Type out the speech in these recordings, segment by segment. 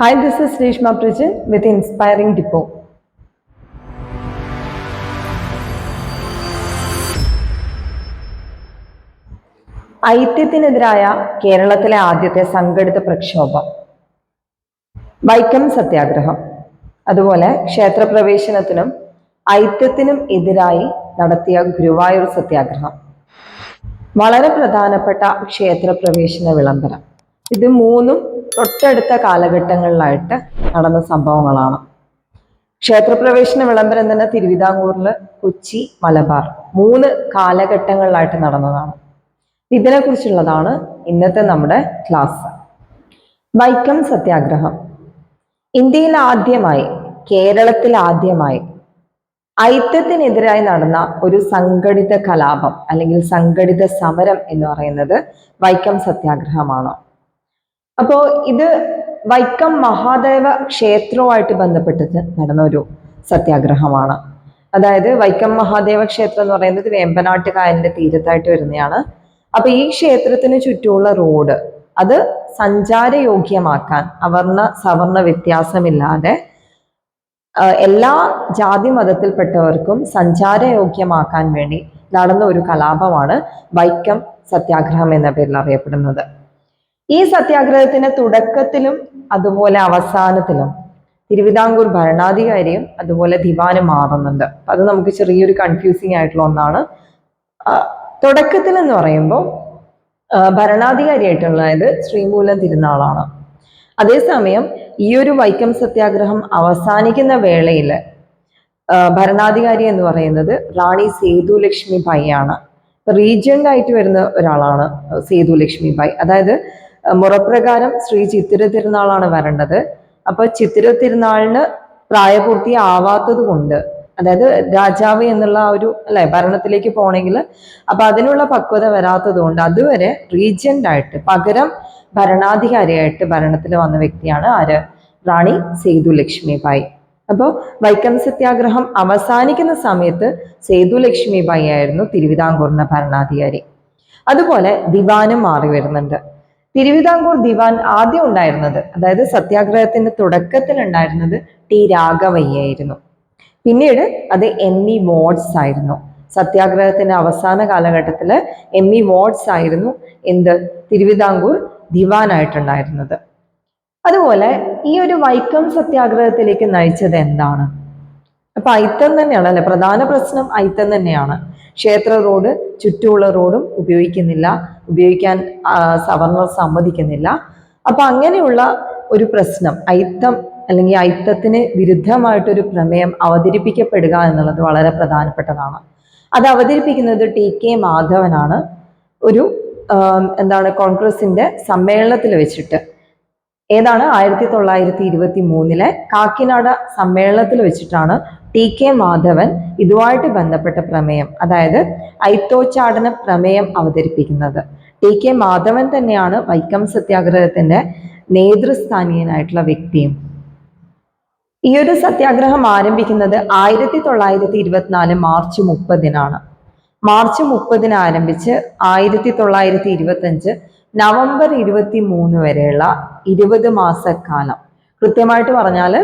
Hi, this is Reshma Prijan with inspiring depot ഐത്യത്തിനെതിരായ കേരളത്തിലെ ആദ്യത്തെ സംഘടിത പ്രക്ഷോഭം. വൈക്കം സത്യാഗ്രഹം. അതുപോലെ ക്ഷേത്രപ്രവേശനത്തിനും ഐത്യത്തിനും എതിരായി നടത്തിയ ഗുരുവായൂർ സത്യാഗ്രഹം. വളരെ പ്രധാനപ്പെട്ട ക്ഷേത്രപ്രവേശന വിളംബരം. ഇത് മൂന്നും തൊട്ടടുത്ത കാലഘട്ടങ്ങളിലായിട്ട് നടന്ന സംഭവങ്ങളാണ്. ക്ഷേത്രപ്രവേശന വിളംബരം തന്നെ തിരുവിതാംകൂറിൽ കൊച്ചി മലബാർ മൂന്ന് കാലഘട്ടങ്ങളിലായിട്ട് നടന്നതാണ്. ഇതിനെക്കുറിച്ചുള്ളതാണ് ഇന്നത്തെ നമ്മുടെ ക്ലാസ്. വൈക്കം സത്യാഗ്രഹം. ഇന്ത്യയിൽ ആദ്യമായി കേരളത്തിൽ ആദ്യമായി ഐത്യത്തിനെതിരായി നടന്ന ഒരു സംഘടിത കലാപം അല്ലെങ്കിൽ സംഘടിത സമരം എന്ന് പറയുന്നത് വൈക്കം സത്യാഗ്രഹമാണ്. അപ്പോ ഇത് വൈക്കം മഹാദേവ ക്ഷേത്രവുമായിട്ട് ബന്ധപ്പെട്ടിട്ട് നടന്ന ഒരു സത്യാഗ്രഹമാണ്. അതായത് വൈക്കം മഹാദേവ ക്ഷേത്രം എന്ന് പറയുന്നത് വേമ്പനാട്ട് കായലിന്റെ തീരത്തായിട്ട് വരുന്നതാണ്. അപ്പൊ ഈ ക്ഷേത്രത്തിന് ചുറ്റുമുള്ള റോഡ് അത് സഞ്ചാരയോഗ്യമാക്കാൻ അവർണ സവർണ വ്യത്യാസമില്ലാതെ എല്ലാ ജാതി മതത്തിൽപ്പെട്ടവർക്കും സഞ്ചാരയോഗ്യമാക്കാൻ വേണ്ടി നടന്ന ഒരു കലാപമാണ് വൈക്കം സത്യാഗ്രഹം എന്ന പേരിൽ അറിയപ്പെടുന്നത്. ഈ സത്യാഗ്രഹത്തിന്റെ തുടക്കത്തിലും അതുപോലെ അവസാനത്തിലും തിരുവിതാംകൂർ ഭരണാധികാരിയും അതുപോലെ ദിവാനും മാറുന്നുണ്ട് അത് നമുക്ക് ചെറിയൊരു കൺഫ്യൂസിങ് ആയിട്ടുള്ള ഒന്നാണ്. തുടക്കത്തിൽ എന്ന് പറയുമ്പോൾ ഭരണാധികാരിയായിട്ടുള്ളത് ശ്രീമൂലം തിരുനാളാണ്. അതേസമയം ഈ ഒരു വൈക്കം സത്യാഗ്രഹം അവസാനിക്കുന്ന വേളയിൽ ഭരണാധികാരി എന്ന് പറയുന്നത് റാണി സേതു ലക്ഷ്മി ബായി ആണ് റീജന്റ് ആയിട്ട് വരുന്ന ഒരാളാണ് സേതു ലക്ഷ്മി ബായി അതായത് മുറപ്രകാരം ശ്രീ ചിത്തിര തിരുനാളാണ് വരേണ്ടത്. അപ്പൊ ചിത്തിര തിരുനാളിന് പ്രായപൂർത്തി ആവാത്തത് കൊണ്ട് അതായത് രാജാവ് എന്നുള്ള ആ ഒരു അല്ലെ ഭരണത്തിലേക്ക് പോണെങ്കിൽ അപ്പൊ അതിനുള്ള പക്വത വരാത്തത് കൊണ്ട് അതുവരെ റീജന്റ് ആയിട്ട് പകരം ഭരണാധികാരിയായിട്ട് ഭരണത്തിൽ വന്ന വ്യക്തിയാണ് ആര്? റാണി സേതു ലക്ഷ്മിബായി. അപ്പോൾ വൈക്കം സത്യാഗ്രഹം അവസാനിക്കുന്ന സമയത്ത് സേതു ലക്ഷ്മിബായി ആയിരുന്നു തിരുവിതാംകൂറിന്റെ ഭരണാധികാരി. അതുപോലെ ദിവാനും മാറി വരുന്നുണ്ട്. തിരുവിതാംകൂർ ദിവാൻ ആദ്യം ഉണ്ടായിരുന്നത് അതായത് സത്യാഗ്രഹത്തിന്റെ തുടക്കത്തിൽ ഉണ്ടായിരുന്നത് ടി രാഘവയ്യായിരുന്നു. പിന്നീട് അത് എം ഇ വാർഡ്സ് ആയിരുന്നു. സത്യാഗ്രഹത്തിന്റെ അവസാന കാലഘട്ടത്തിൽ എം ഇ വാർഡ്സ് ആയിരുന്നു എന്ത്? തിരുവിതാംകൂർ ദിവാനായിട്ടുണ്ടായിരുന്നത്. അതുപോലെ ഈ ഒരു വൈക്കം സത്യാഗ്രഹത്തിലേക്ക് നയിച്ചത് എന്താണ്? അപ്പൊ അയിത്തം തന്നെയാണ് അല്ലെ പ്രധാന പ്രശ്നം അയിത്തം തന്നെയാണ്. ക്ഷേത്ര റോഡ് ചുറ്റുമുള്ള റോഡും ഉപയോഗിക്കുന്നില്ല ഉപയോഗിക്കാൻ സവർണർ സമ്മതിക്കുന്നില്ല. അപ്പൊ അങ്ങനെയുള്ള ഒരു പ്രശ്നം ഐത്തം അല്ലെങ്കിൽ അയിത്തത്തിന് വിരുദ്ധമായിട്ടൊരു പ്രമേയം അവതരിപ്പിക്കപ്പെടുക എന്നുള്ളത് വളരെ പ്രധാനപ്പെട്ടതാണ്. അത് അവതരിപ്പിക്കുന്നത് ടി കെ മാധവനാണ്. ഒരു എന്താണ് കോൺഗ്രസിന്റെ സമ്മേളനത്തിൽ വെച്ചിട്ട്. ഏതാണ്? ആയിരത്തി തൊള്ളായിരത്തി ഇരുപത്തി മൂന്നിലെ കാക്കിനാട സമ്മേളനത്തിൽ വെച്ചിട്ടാണ് ടി കെ മാധവൻ ഇതുമായിട്ട് ബന്ധപ്പെട്ട പ്രമേയം അതായത് ഐത്തോച്ചാടന പ്രമേയം അവതരിപ്പിക്കുന്നത്. ടി കെ മാധവൻ തന്നെയാണ് വൈക്കം സത്യാഗ്രഹത്തിന്റെ നേതൃസ്ഥാനീയനായിട്ടുള്ള വ്യക്തിയും. ഈ ഒരു സത്യാഗ്രഹം ആരംഭിക്കുന്നത് ആയിരത്തി തൊള്ളായിരത്തി ഇരുപത്തിനാല് മാർച്ച് മുപ്പതിനാണ്. മാർച്ച് മുപ്പതിന് ആരംഭിച്ച് ആയിരത്തി തൊള്ളായിരത്തി ഇരുപത്തഞ്ച് നവംബർ ഇരുപത്തി മൂന്ന് വരെയുള്ള ഇരുപത് മാസക്കാലം. കൃത്യമായിട്ട് പറഞ്ഞാൽ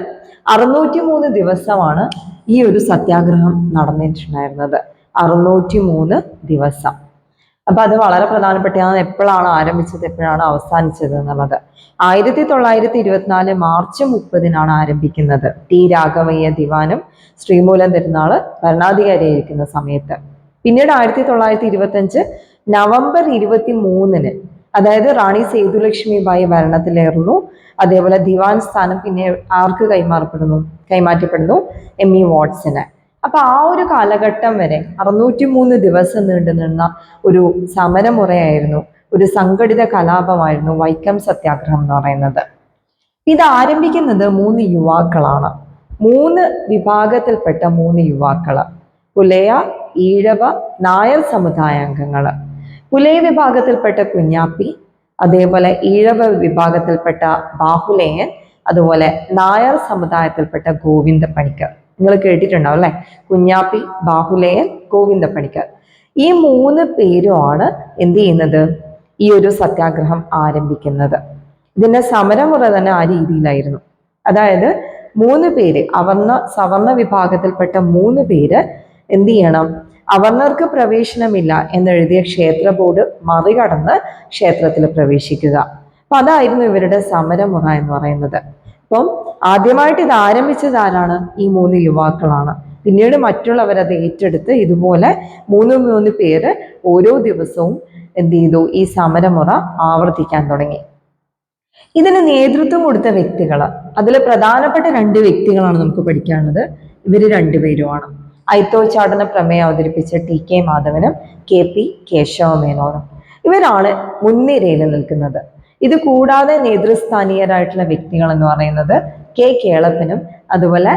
അറുന്നൂറ്റി മൂന്ന് ദിവസമാണ് ഈ ഒരു സത്യാഗ്രഹം നടന്നിട്ടുണ്ടായിരുന്നത്. അറുന്നൂറ്റി മൂന്ന് ദിവസം. അപ്പൊ അത് വളരെ പ്രധാനപ്പെട്ടതാണ് എപ്പോഴാണ് ആരംഭിച്ചത്? എപ്പോഴാണ് അവസാനിച്ചത് എന്നുള്ളത്. ആയിരത്തി തൊള്ളായിരത്തി ഇരുപത്തിനാല് മാർച്ച് മുപ്പതിനാണ് ആരംഭിക്കുന്നത്. ടി രാഘവയ്യ ദിവാനും ശ്രീമൂലം തിരുനാൾ ഭരണാധികാരിയായിരിക്കുന്ന സമയത്ത്. പിന്നീട് ആയിരത്തി തൊള്ളായിരത്തി ഇരുപത്തി അഞ്ച് നവംബർ ഇരുപത്തി മൂന്നിന് അതായത് റാണി സേതുലക്ഷ്മി ബായി ഭരണത്തിലേറുന്നു അതേപോലെ ദിവാൻ സ്ഥാനം പിന്നെ ആർക്ക് കൈമാറപ്പെടുന്നു? കൈമാറ്റപ്പെടുന്നു എം ഇ വാട്സിന് അപ്പൊ ആ ഒരു കാലഘട്ടം വരെ അറുന്നൂറ്റി മൂന്ന് ദിവസം നീണ്ടു നിന്ന ഒരു സമരമുറയായിരുന്നു ഒരു സംഘടിത കലാപമായിരുന്നു വൈക്കം സത്യാഗ്രഹം എന്ന് പറയുന്നത്. ഇത് ആരംഭിക്കുന്നത് മൂന്ന് യുവാക്കളാണ്. മൂന്ന് വിഭാഗത്തിൽപ്പെട്ട മൂന്ന് യുവാക്കൾ. പുലയ ഈഴവ നായർ സമുദായാംഗങ്ങൾ. പുലയ വിഭാഗത്തിൽപ്പെട്ട കുഞ്ഞാപ്പി അതേപോലെ ഈഴവ വിഭാഗത്തിൽപ്പെട്ട ബാഹുലേയൻ അതുപോലെ നായർ സമുദായത്തിൽപ്പെട്ട ഗോവിന്ദ പണിക്കർ നിങ്ങൾ കേട്ടിട്ടുണ്ടാവും അല്ലെ? കുഞ്ഞാപ്പി ബാഹുലേയൻ ഗോവിന്ദ പണിക്കർ ഈ മൂന്ന് പേരുമാണ് എന്ത് ചെയ്യുന്നത്? ഈ ഒരു സത്യാഗ്രഹം ആരംഭിക്കുന്നത്. ഇതിന്റെ സമരമുറ തന്നെ ആ രീതിയിലായിരുന്നു. അതായത് മൂന്ന് പേര് അവർണ സവർണ വിഭാഗത്തിൽപ്പെട്ട മൂന്ന് പേര് എന്ത് ചെയ്യണം? അവർണർക്ക് പ്രവേശനമില്ല എന്നെഴുതിയ ക്ഷേത്ര ബോർഡ് മറികടന്ന് ക്ഷേത്രത്തിൽ പ്രവേശിക്കുക. അപ്പൊ അതായിരുന്നു ഇവരുടെ സമരമുറ എന്ന് പറയുന്നത്. അപ്പം ആദ്യമായിട്ട് ഇത് ആരംഭിച്ചത് ആരാണ്? ഈ മൂന്ന് യുവാക്കളാണ്. പിന്നീട് മറ്റുള്ളവരത് ഏറ്റെടുത്ത് ഇതുപോലെ മൂന്ന് മൂന്ന് പേര് ഓരോ ദിവസവും എന്ത് ചെയ്തു? ഈ സമരമുറ ആവർത്തിക്കാൻ തുടങ്ങി. ഇതിന് നേതൃത്വം കൊടുത്ത വ്യക്തികൾ അതിൽ പ്രധാനപ്പെട്ട രണ്ട് വ്യക്തികളാണ് നമുക്ക് പഠിക്കാനുള്ളത്. ഇവർ രണ്ടുപേരുമാണ്. ഐത്തോച്ചാടന പ്രമേയം അവതരിപ്പിച്ച ടി കെ മാധവനും കെ പി കേശവമേനോനും. ഇവരാണ് മുൻനിരയിൽ നിൽക്കുന്നത്. ഇത് കൂടാതെ നേതൃസ്ഥാനീയരായിട്ടുള്ള വ്യക്തികൾ എന്ന് പറയുന്നത് കെ കേളപ്പനും അതുപോലെ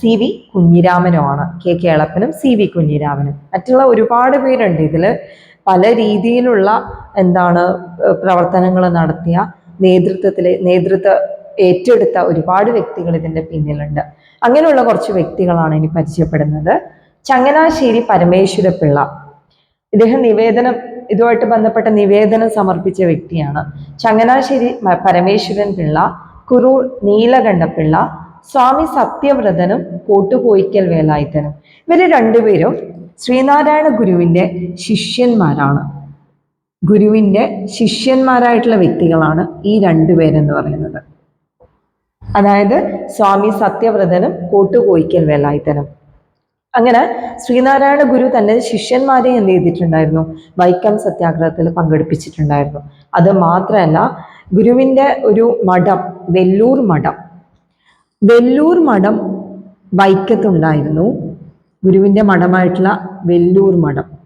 സി വി കുഞ്ഞിരാമനുമാണ്. കെ കേളപ്പനും സി വി കുഞ്ഞിരാമനും. മറ്റുള്ള ഒരുപാട് പേരുണ്ട്. ഇതിൽ പല രീതിയിലുള്ള എന്താണ് പ്രവർത്തനങ്ങൾ നടത്തിയ നേതൃത്വത്തിലെ നേതൃത്വം ഏറ്റെടുത്ത ഒരുപാട് വ്യക്തികൾ ഇതിന്റെ പിന്നിലുണ്ട്. അങ്ങനെയുള്ള കുറച്ച് വ്യക്തികളാണ് ഇനി പരിചയപ്പെടുന്നത്. ചങ്ങനാശ്ശേരി പരമേശ്വര പിള്ള ഇദ്ദേഹം നിവേദനം ഇതുമായിട്ട് ബന്ധപ്പെട്ട നിവേദനം സമർപ്പിച്ച വ്യക്തിയാണ്. ചങ്ങനാശ്ശേരി പരമേശ്വരൻ പിള്ള കുറൂർ നീലകണ്ഠപിള്ള സ്വാമി സത്യവ്രതനും കോട്ടുകോയിക്കൽ വേലായുധനും. ഇവർ രണ്ടുപേരും ശ്രീനാരായണ ഗുരുവിന്റെ ശിഷ്യന്മാരാണ്. ഗുരുവിന്റെ ശിഷ്യന്മാരായിട്ടുള്ള വ്യക്തികളാണ് ഈ രണ്ടുപേരെന്ന് പറയുന്നത്. അതായത് സ്വാമി സത്യവ്രതനും കൂട്ടുകോയിക്കൽ വേലായുധനും. അങ്ങനെ ശ്രീനാരായണ ഗുരു തന്റെ ശിഷ്യന്മാരെ എന്ത് ചെയ്തിട്ടുണ്ടായിരുന്നു? വൈക്കം സത്യാഗ്രഹത്തിൽ പങ്കെടുപ്പിച്ചിട്ടുണ്ടായിരുന്നു. അത് മാത്രമല്ല ഗുരുവിന്റെ ഒരു മഠം വെല്ലൂർ മഠം. വെല്ലൂർ മഠം വൈക്കത്തുണ്ടായിരുന്നു. ഗുരുവിന്റെ മഠമായിട്ടുള്ള വെല്ലൂർ മഠം.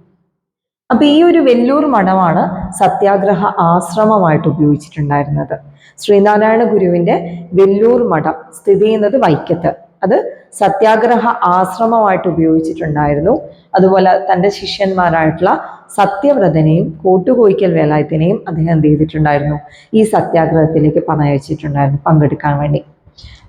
അപ്പൊ ഈ ഒരു വെല്ലൂർ മഠമാണ് സത്യാഗ്രഹ ആശ്രമമായിട്ട് ഉപയോഗിച്ചിട്ടുണ്ടായിരുന്നത്. ശ്രീനാരായണ ഗുരുവിന്റെ വെല്ലൂർ മഠം സ്ഥിതി ചെയ്യുന്നത് വൈക്കത്ത്. അത് സത്യാഗ്രഹ ആശ്രമമായിട്ട് ഉപയോഗിച്ചിട്ടുണ്ടായിരുന്നു. അതുപോലെ തന്റെ ശിഷ്യന്മാരായിട്ടുള്ള സത്യവ്രതനെയും കോട്ടുകോയിക്കൽ വേലായത്തിനെയും അദ്ദേഹം എന്ത് ചെയ്തിട്ടുണ്ടായിരുന്നു? ഈ സത്യാഗ്രഹത്തിലേക്ക് പറഞ്ഞയച്ചിട്ടുണ്ടായിരുന്നു പങ്കെടുക്കാൻ വേണ്ടി.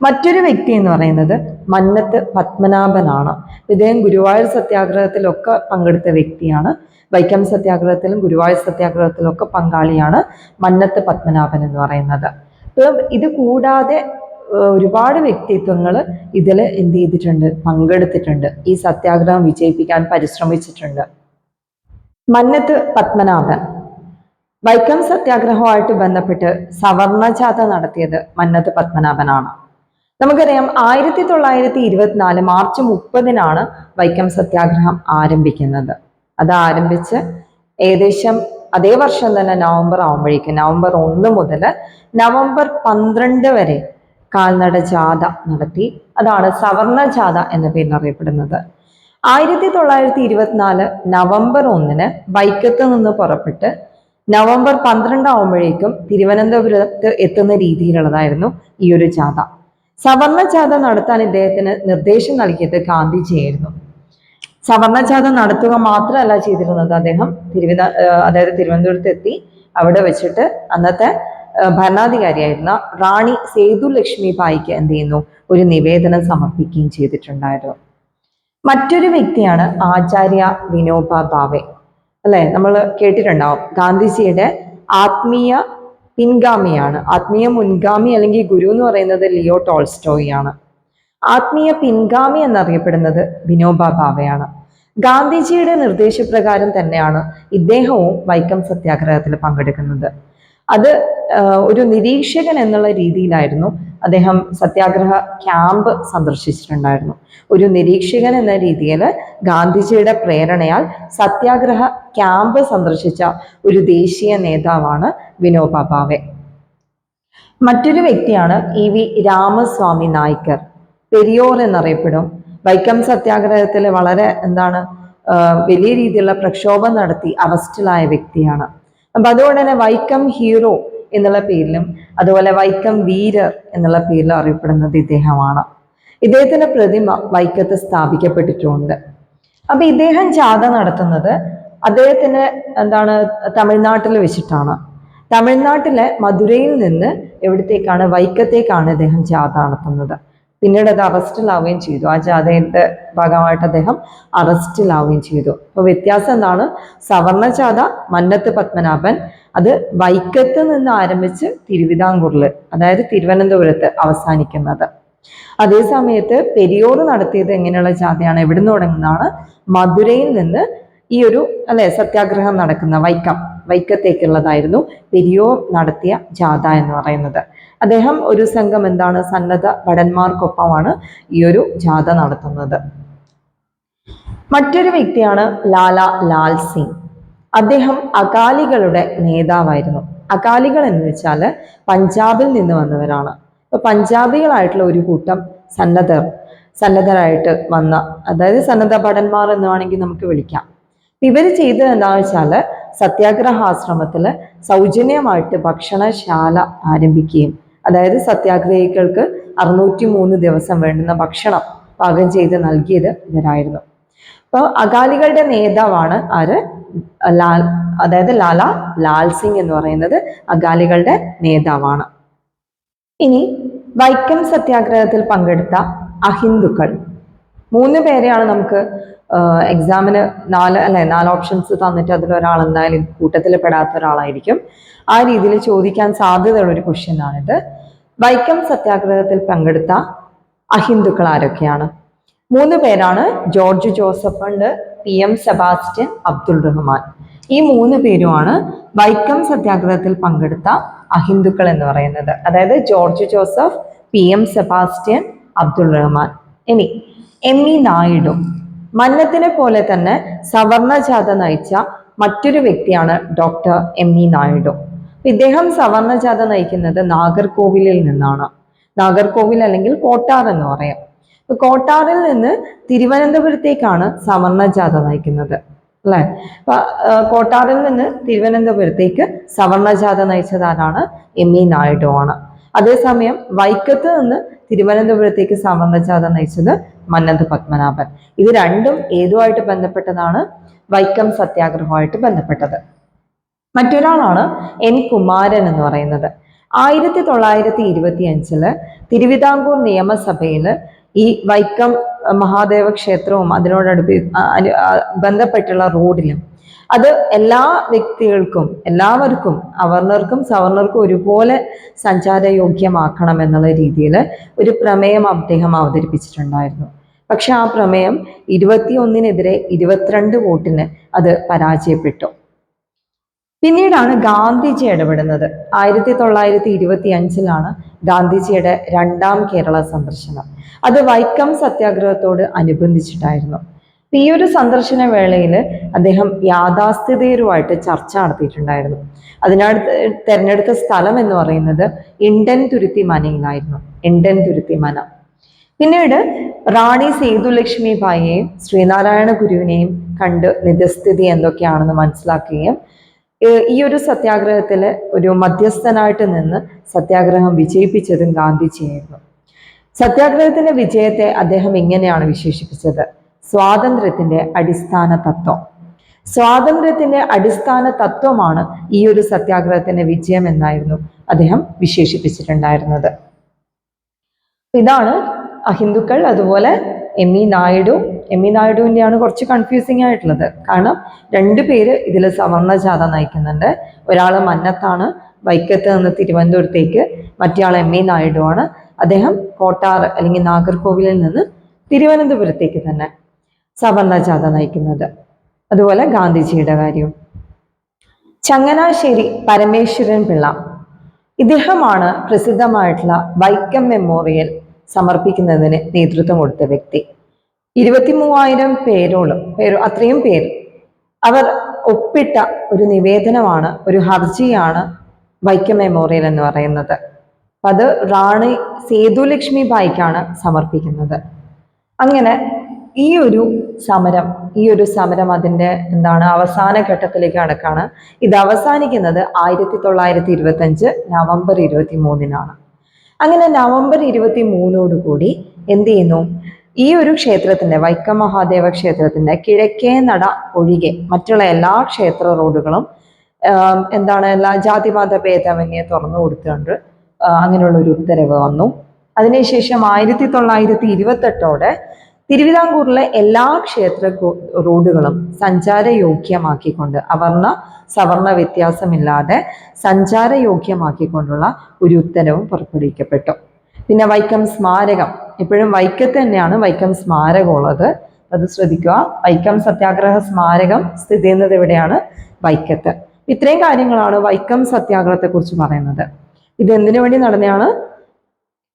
മറ്റൊരു വ്യക്തി എന്ന് പറയുന്നത് മന്നത്ത് പത്മനാഭനാണ്. ഇദ്ദേഹം ഗുരുവായൂർ സത്യാഗ്രഹത്തിലൊക്കെ പങ്കെടുത്ത വ്യക്തിയാണ്. വൈക്കം സത്യാഗ്രഹത്തിലും ഗുരുവായൂർ സത്യാഗ്രഹത്തിലും ഒക്കെ പങ്കാളിയാണ് മന്നത്ത് പത്മനാഭൻ എന്ന് പറയുന്നത്. അപ്പം ഇത് കൂടാതെ ഒരുപാട് വ്യക്തിത്വങ്ങൾ ഇതിൽ എന്ത് ചെയ്തിട്ടുണ്ട് പങ്കെടുത്തിട്ടുണ്ട്. ഈ സത്യാഗ്രഹം വിജയിപ്പിക്കാൻ പരിശ്രമിച്ചിട്ടുണ്ട്. മന്നത്ത് പത്മനാഭൻ. വൈക്കം സത്യാഗ്രഹവുമായിട്ട് ബന്ധപ്പെട്ട് സവർണജാഥ നടത്തിയത് മന്നത്ത് പത്മനാഭനാണ്. നമുക്കറിയാം ആയിരത്തി തൊള്ളായിരത്തി ഇരുപത്തിനാല് മാർച്ച് മുപ്പതിനാണ് വൈക്കം സത്യാഗ്രഹം ആരംഭിക്കുന്നത്. അത് ആരംഭിച്ച് ഏകദേശം അതേ വർഷം തന്നെ നവംബർ ആവുമ്പോഴേക്കും നവംബർ ഒന്ന് മുതൽ നവംബർ പന്ത്രണ്ട് വരെ കാൽനട ജാഥ നടത്തി. അതാണ് സവർണ ജാഥ എന്ന പേരിൽ അറിയപ്പെടുന്നത്. ആയിരത്തി തൊള്ളായിരത്തി ഇരുപത്തിനാല് നവംബർ ഒന്നിന് ബൈക്കത്ത് നിന്ന് പുറപ്പെട്ട് നവംബർ പന്ത്രണ്ട് ആവുമ്പോഴേക്കും തിരുവനന്തപുരത്ത് എത്തുന്ന രീതിയിലുള്ളതായിരുന്നു ഈ ഒരു ജാഥ. സവർണ ജാഥ നടത്താൻ ഇദ്ദേഹത്തിന് നിർദ്ദേശം നൽകിയത് ഗാന്ധിജിയായിരുന്നു. സവർണ ജാഥ നടത്തുക മാത്രമല്ല ചെയ്തിരുന്നത്. അദ്ദേഹം തിരുവിത അതായത് തിരുവനന്തപുരത്ത് എത്തി അവിടെ വെച്ചിട്ട് അന്നത്തെ ഭരണാധികാരിയായിരുന്ന റാണി സേതു ലക്ഷ്മി ഭായിക്ക് എന്ത് ചെയ്യുന്നു? ഒരു നിവേദനം സമർപ്പിക്കുകയും ചെയ്തിട്ടുണ്ടായിരുന്നു. മറ്റൊരു വ്യക്തിയാണ് ആചാര്യ വിനോബ ഭാവെ അല്ലെ? നമ്മൾ കേട്ടിട്ടുണ്ടാവും. ഗാന്ധിജിയുടെ ആത്മീയ പിൻഗാമിയാണ്. ആത്മീയ മുൻഗാമി അല്ലെങ്കിൽ ഗുരു എന്ന് പറയുന്നത് ലിയോ ടോൾസ്റ്റോയി ആണ് ആത്മീയ പിൻഗാമി എന്നറിയപ്പെടുന്നത് വിനോബ ഭാവെയാണ് ഗാന്ധിജിയുടെ നിർദ്ദേശപ്രകാരം തന്നെയാണ് ഇദ്ദേഹവും വൈക്കം സത്യാഗ്രഹത്തിൽ പങ്കെടുക്കുന്നത്. അത് ഒരു നിരീക്ഷകൻ എന്നുള്ള രീതിയിലായിരുന്നു അദ്ദേഹം സത്യാഗ്രഹ ക്യാമ്പ് സന്ദർശിച്ചിട്ടുണ്ടായിരുന്നു. ഒരു നിരീക്ഷകൻ എന്ന രീതിയിൽ ഗാന്ധിജിയുടെ പ്രേരണയാൽ സത്യാഗ്രഹ ക്യാമ്പ് സന്ദർശിച്ച ഒരു ദേശീയ നേതാവാണ് വിനോബ ഭാവെ മറ്റൊരു വ്യക്തിയാണ് ഇ വി രാമസ്വാമി നായ്ക്കർ. പെരിയോർ എന്നറിയപ്പെടും. വൈക്കം സത്യാഗ്രഹത്തിൽ വളരെ എന്താണ് വലിയ രീതിയിലുള്ള പ്രക്ഷോഭം നടത്തി അറസ്റ്റിലായ വ്യക്തിയാണ്. അപ്പം അതുകൊണ്ട് തന്നെ വൈക്കം ഹീറോ എന്നുള്ള പേരിലും അതുപോലെ വൈക്കം വീരർ എന്നുള്ള പേരിലും അറിയപ്പെടുന്നത് ഇദ്ദേഹമാണ്. ഇദ്ദേഹത്തിന്റെ പ്രതിമ വൈക്കത്ത് സ്ഥാപിക്കപ്പെട്ടിട്ടുണ്ട്. അപ്പൊ ഇദ്ദേഹം ജാഥ നടത്തുന്നത് അദ്ദേഹത്തിന് എന്താണ് തമിഴ്നാട്ടിൽ വെച്ചിട്ടാണ്. തമിഴ്നാട്ടിലെ മധുരയിൽ നിന്ന് എവിടത്തേക്കാണ് വൈക്കത്തേക്കാണ് ഇദ്ദേഹം ജാഥ നടത്തുന്നത്. പിന്നീട് അത് അറസ്റ്റിലാവുകയും ചെയ്തു. ആ ജാഥയുടെ ഭാഗമായിട്ട് അദ്ദേഹം അറസ്റ്റിലാവുകയും ചെയ്തു. അപ്പൊ വ്യത്യാസം എന്താണ്? സവർണ ജാഥ മന്നത്ത് പത്മനാഭൻ അത് വൈക്കത്ത് നിന്ന് ആരംഭിച്ച് തിരുവിതാംകൂറിൽ അതായത് തിരുവനന്തപുരത്ത് അവസാനിക്കുന്നത്. അതേ സമയത്ത് പെരിയോർ നടത്തിയത് എങ്ങനെയുള്ള ജാഥയാണ്? നിന്ന് തുടങ്ങുന്നതാണ്? മധുരയിൽ നിന്ന് ഈ ഒരു അല്ലെ സത്യാഗ്രഹം നടക്കുന്ന വൈക്കം വൈക്കത്തേക്കുള്ളതായിരുന്നു പെരിയോർ നടത്തിയ ജാഥ എന്ന് പറയുന്നത്. അദ്ദേഹം ഒരു സംഘം എന്താണ് സന്നദ്ധ ഭടന്മാർക്കൊപ്പമാണ് ഈ ഒരു ജാഥ നടത്തുന്നത്. മറ്റൊരു വ്യക്തിയാണ് ലാല ലാൽ സിംഗ്. അദ്ദേഹം അകാലികളുടെ നേതാവായിരുന്നു. അകാലികൾ എന്ന് വെച്ചാൽ പഞ്ചാബിൽ നിന്ന് വന്നവരാണ്. ഇപ്പൊ പഞ്ചാബികളായിട്ടുള്ള ഒരു കൂട്ടം സന്നദ്ധർ സന്നദ്ധരായിട്ട് വന്ന അതായത് സന്നദ്ധ ഭടന്മാർ എന്ന് വേണമെങ്കിൽ നമുക്ക് വിളിക്കാം. ഇവർ ചെയ്തത് എന്താണെന്ന് വെച്ചാൽ സത്യാഗ്രഹാശ്രമത്തിൽ സൗജന്യമായിട്ട് ഭക്ഷണശാല ആരംഭിക്കുകയും അതായത് സത്യാഗ്രഹികൾക്ക് അറുന്നൂറ്റി മൂന്ന് ദിവസം വേണ്ടുന്ന ഭക്ഷണം പാകം ചെയ്ത് നൽകിയത് ഇവരായിരുന്നു. അപ്പോൾ അകാലികളുടെ നേതാവാണ് ആര്? ലാൽ അതായത് ലാല ലാൽ സിംഗ് എന്ന് പറയുന്നത് അകാലികളുടെ നേതാവാണ്. ഇനി വൈക്കം സത്യാഗ്രഹത്തിൽ പങ്കെടുത്ത അഹിന്ദുക്കൾ. മൂന്ന് പേരെയാണ് നമുക്ക് എക്സാമിന് നാല് അല്ലെ നാല് ഓപ്ഷൻസ് തന്നിട്ട് അതിലൊരാൾ എന്തായാലും കൂട്ടത്തിൽ പെടാത്ത ഒരാളായിരിക്കും. ആ രീതിയിൽ ചോദിക്കാൻ സാധ്യതയുള്ള ഒരു ക്വസ്റ്റ്യൻ ആണിത്. വൈക്കം സത്യാഗ്രഹത്തിൽ പങ്കെടുത്ത അഹിന്ദുക്കൾ ആരൊക്കെയാണ്? മൂന്ന് പേരാണ് ജോർജ് ജോസഫ് ഉണ്ട് P M Sebastian Abdul Rahman. ഈ മൂന്ന് പേരുമാണ് വൈക്കം സത്യാഗ്രഹത്തിൽ പങ്കെടുത്ത അഹിന്ദുക്കൾ എന്ന് പറയുന്നത്. അതായത് George Joseph P M Sebastian Abdul Rahman. ഇനി എം ഇ നായിഡു. മന്നത്തിനെ പോലെ തന്നെ സവർണ ജാഥ നയിച്ച മറ്റൊരു വ്യക്തിയാണ് ഡോക്ടർ എം ഇ നായിഡു. ഇദ്ദേഹം സവർണ ജാഥ നയിക്കുന്നത് നാഗർകോവിലിൽ നിന്നാണ്. നാഗർകോവിൽ അല്ലെങ്കിൽ കോട്ടാർ എന്ന് പറയാം. കോട്ടാറിൽ നിന്ന് തിരുവനന്തപുരത്തേക്കാണ് സവർണ ജാഥ നയിക്കുന്നത്. അല്ലെ? കോട്ടാറിൽ നിന്ന് തിരുവനന്തപുരത്തേക്ക് സവർണ ജാഥ നയിച്ചത് ആരാണ് എം ഇ നായിഡു ആണ്. അതേസമയം വൈക്കത്ത് നിന്ന് തിരുവനന്തപുരത്തേക്ക് സവർണ ജാഥ നയിച്ചത് മന്നന്ത് പത്മനാഭൻ. ഇത് രണ്ടും ഏതുമായിട്ട് ബന്ധപ്പെട്ടതാണ്? വൈക്കം സത്യാഗ്രഹമായിട്ട് ബന്ധപ്പെട്ടത്. മറ്റൊരാളാണ് എൻ കുമാരൻ എന്ന് പറയുന്നത്. ആയിരത്തി തൊള്ളായിരത്തി ഇരുപത്തി അഞ്ചിൽ തിരുവിതാംകൂർ നിയമസഭയിൽ ഈ വൈക്കം മഹാദേവ ക്ഷേത്രവും അതിനോടടുപ്പി ബന്ധപ്പെട്ടുള്ള റോഡിലും അത് എല്ലാ വ്യക്തികൾക്കും എല്ലാവർക്കും അവർണർക്കും സവർണർക്കും ഒരുപോലെ സഞ്ചാരയോഗ്യമാക്കണം എന്നുള്ള രീതിയിൽ ഒരു പ്രമേയം അദ്ദേഹം അവതരിപ്പിച്ചിട്ടുണ്ടായിരുന്നു. പക്ഷെ ആ പ്രമേയം ഇരുപത്തിയൊന്നിനെതിരെ ഇരുപത്തിരണ്ട് വോട്ടിന് അത് പരാജയപ്പെട്ടു. പിന്നീടാണ് ഗാന്ധിജി ഇടപെടുന്നത്. ആയിരത്തി തൊള്ളായിരത്തി ഇരുപത്തി അഞ്ചിലാണ് ഗാന്ധിജിയുടെ രണ്ടാം കേരള സന്ദർശനം. അത് വൈക്കം സത്യാഗ്രഹത്തോട് അനുബന്ധിച്ചിട്ടായിരുന്നു. ഈ ഒരു സന്ദർശന വേളയിൽ അദ്ദേഹം യാഥാസ്ഥിതികരുമായിട്ട് ചർച്ച നടത്തിയിട്ടുണ്ടായിരുന്നു. അതിനടു തെരഞ്ഞെടുത്ത സ്ഥലം എന്ന് പറയുന്നത് ഇണ്ടൻ തുരുത്തി മനയിലായിരുന്നു ഇണ്ടൻ തുരുത്തി മന പിന്നീട് റാണി സേതുലക്ഷ്മി ഭായിയെയും ശ്രീനാരായണ ഗുരുവിനെയും കണ്ട് നിജസ്ഥിതി എന്തൊക്കെയാണെന്ന് മനസ്സിലാക്കുകയും ഈ ഒരു സത്യാഗ്രഹത്തിൽ ഒരു മധ്യസ്ഥനായിട്ട് നിന്ന് സത്യാഗ്രഹം വിജയിപ്പിച്ചതും ഗാന്ധിജിയായിരുന്നു. സത്യാഗ്രഹത്തിന്റെ വിജയത്തെ അദ്ദേഹം ഇങ്ങനെയാണ് വിശേഷിപ്പിച്ചത്? സ്വാതന്ത്ര്യത്തിന്റെ അടിസ്ഥാന തത്വം. സ്വാതന്ത്ര്യത്തിന്റെ അടിസ്ഥാന തത്വമാണ് ഈ ഒരു സത്യാഗ്രഹത്തിന്റെ വിജയം എന്നായിരുന്നു അദ്ദേഹം വിശേഷിപ്പിച്ചിട്ടുണ്ടായിരുന്നത്. ഇതാണ് അഹിന്ദുക്കൾ അതുപോലെ M E Naidu. M E നായിഡുവിന്റെയാണ് കുറച്ച് കൺഫ്യൂസിങ് ആയിട്ടുള്ളത്. കാരണം രണ്ട് പേര് ഇതിൽ സവർണ ജാഥ നയിക്കുന്നുണ്ട്. ഒരാൾ മന്നത്താണ് വൈക്കത്ത് നിന്ന് തിരുവനന്തപുരത്തേക്ക് മറ്റേയാൾ എം ഇ നായിഡു ആണ് അദ്ദേഹം കോട്ടാർ അല്ലെങ്കിൽ നാഗർകോവിലിൽ നിന്ന് തിരുവനന്തപുരത്തേക്ക് തന്നെ സവർണ ജാഥ നയിക്കുന്നത്. അതുപോലെ ഗാന്ധിജിയുടെ കാര്യവും. ചങ്ങനാശ്ശേരി പരമേശ്വരൻ പിള്ള. ഇദ്ദേഹമാണ് പ്രസിദ്ധമായിട്ടുള്ള വൈക്കം മെമ്മോറിയൽ സമർപ്പിക്കുന്നതിന് നേതൃത്വം കൊടുത്ത വ്യക്തി. ഇരുപത്തി മൂവായിരം പേരോളം പേരോ അത്രയും പേര്. അവർ ഒപ്പിട്ട ഒരു നിവേദനമാണ് ഒരു ഹർജിയാണ് വൈക്കം മെമ്മോറിയൽ എന്ന് പറയുന്നത്. അത് റാണി സേതുലക്ഷ്മി ബായിക്കാണ് സമർപ്പിക്കുന്നത്. അങ്ങനെ ഈ ഒരു സമരം ഈ ഒരു സമരം അതിന്റെ എന്താണ് അവസാന ഘട്ടത്തിലേക്ക് അടക്കാണ് ഇത് അവസാനിക്കുന്നത് ആയിരത്തി തൊള്ളായിരത്തി ഇരുപത്തി അഞ്ച് നവംബർ ഇരുപത്തി മൂന്നിനാണ് അങ്ങനെ നവംബർ ഇരുപത്തി മൂന്നോടുകൂടി എന്ത് ചെയ്യുന്നു? ഈ ഒരു ക്ഷേത്രത്തിന്റെ വൈക്കം മഹാദേവ ക്ഷേത്രത്തിന്റെ കിഴക്കേ നട ഒഴികെ മറ്റുള്ള എല്ലാ ക്ഷേത്ര റോഡുകളും എന്താണ് എല്ലാ ജാതിമത ഭേദമന്യെ തുറന്നു കൊടുത്തുകൊണ്ട് അങ്ങനെയുള്ള ഒരു ഉത്തരവ് വന്നു. അതിനുശേഷം ആയിരത്തി തൊള്ളായിരത്തി ഇരുപത്തെട്ടോടെ തിരുവിതാംകൂറിലെ എല്ലാ ക്ഷേത്ര റോഡുകളും സഞ്ചാരയോഗ്യമാക്കിക്കൊണ്ട് അവർണ സവർണ വ്യത്യാസമില്ലാതെ സഞ്ചാരയോഗ്യമാക്കിക്കൊണ്ടുള്ള ഒരു ഉത്തരവും പുറപ്പെടുവിക്കപ്പെട്ടു. പിന്നെ വൈക്കം സ്മാരകം. ഇപ്പോഴും വൈക്കത്ത് തന്നെയാണ് വൈക്കം സ്മാരകം ഉള്ളത്. അത് ശ്രദ്ധിക്കുക. വൈക്കം സത്യാഗ്രഹ സ്മാരകം സ്ഥിതി ചെയ്യുന്നത് എവിടെയാണ്? വൈക്കത്ത്. ഇത്രയും കാര്യങ്ങളാണ് വൈക്കം സത്യാഗ്രഹത്തെ കുറിച്ച് പറയുന്നത്. ഇത് എന്തിനു വേണ്ടി നടന്നതാണ്?